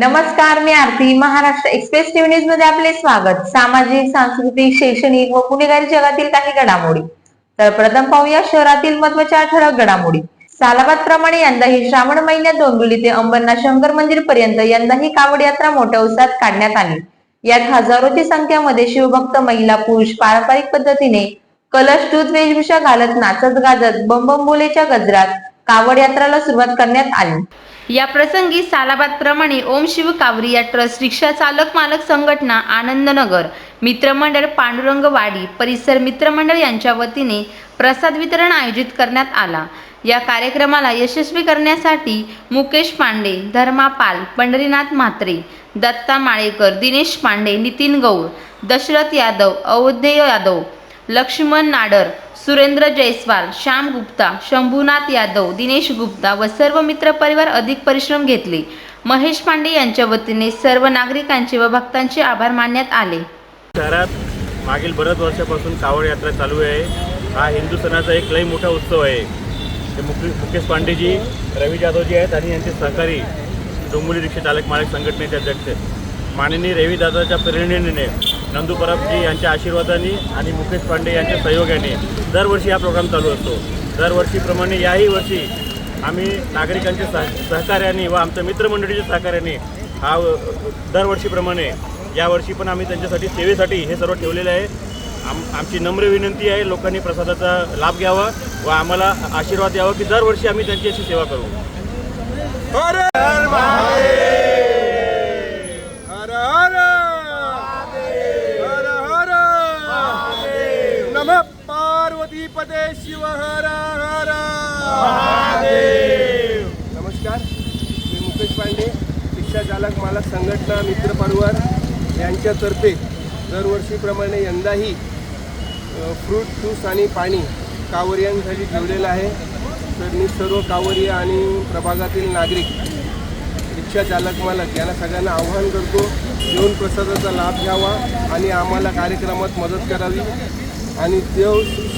नमस्कार मी Aarti. Maharashtra express TV न्यूजमध्ये आपले स्वागत. सामाजिक सांस्कृतिक शैक्षणिक व गुन्हेगारी जगातील काही घडामोडी. तर प्रथम पाहूया शहरातील महत्त्वाच्या ठळक घडामोडी. सालाबाद प्रमाणे यंदाही श्रावण महिन्यात डोंबिवली ते अंबरनाथ शंकर मंदिर पर्यंत यंदाही कावड यात्रा मोठ्या उत्साहात काढण्यात आली. यात हजारोची संख्यामध्ये शिवभक्त महिला पुरुष पारंपरिक पद्धतीने कलश दूध वेशभूषा घालत नाचत गाजत बंबंबोलेच्या गजरात कावड यात्राला सुरुवात करण्यात आली. या प्रसंगी सालाबाद प्रमाणे ओम शिव कावरिया ट्रस्ट रिक्षा चालक मालक संघटना आनंदनगर मित्रमंडळ पांडुरंगवाडी परिसर मित्रमंडळ यांच्या वतीने प्रसाद वितरण आयोजित करण्यात आला. या कार्यक्रमाला यशस्वी करण्यासाठी मुकेश पांडे धर्मा पाल पंढरीनाथ म्हात्रे दत्ता माळेकर दिनेश पांडे नितीन गौर दशरथ यादव अवधेय यादव लक्ष्मण नाडर सुरेंद्र जयस्वाल श्याम गुप्ता शंभूनाथ यादव दिनेश गुप्ता व सर्व मित्रपरिवार अधिक परिश्रम घेतले. महेश पांडे यांच्या वतीने सर्व नागरिकांचे व भक्तांचे आभार मानण्यात आले. शहरात मागील बऱ्याच वर्षापासून कावड यात्रा चालू आहे. हा हिंदू सणाचा एक लई मोठा उत्सव आहे. ते मुके मुकेश पांडेजी रवी जाधवजी आहेत आणि यांचे सहकारी डोंबिवली रिक्षा चालक मालक संघटनेचे अध्यक्ष माननीय रवी दादाच्या प्रेरणेने नंदू परबजी यांच्या आशीर्वादाने आणि मुकेश पांडे यांच्या सहयोगाने दरवर्षी हा प्रोग्राम चालू असतो. दरवर्षीप्रमाणे याही वर्षी आम्ही नागरिकांच्या सह सहकार्याने व आमच्या मित्रमंडळीच्या सहकार्याने हा दरवर्षीप्रमाणे यावर्षी पण आम्ही त्यांच्यासाठी सेवेसाठी हे सर्व ठेवलेलं आहे. आम आमची नम्र विनंती आहे लोकांनी प्रसादाचा लाभ घ्यावा व आम्हाला आशीर्वाद द्यावा की दरवर्षी आम्ही त्यांची अशी सेवा करू हर हर हर हर हर नम पदे शिव हर हर नमस्कार मी मुकेश पांडे रिक्षा चालक मालक संघटना मित्र परिवार यांच्यातर्फे दरवर्षीप्रमाणे यंदाही फ्रूट ज्यूस आणि पाणी कावरियांसाठी ठेवलेलं आहे. तर मी सर्व कावरिया आणि प्रभागातील नागरिक रिक्षा चालक मालक यांना सगळ्यांना आव्हान करतो येऊन प्रसादाचा लाभ घ्यावा आणि आम्हाला कार्यक्रमात मदत करावी. आणि देव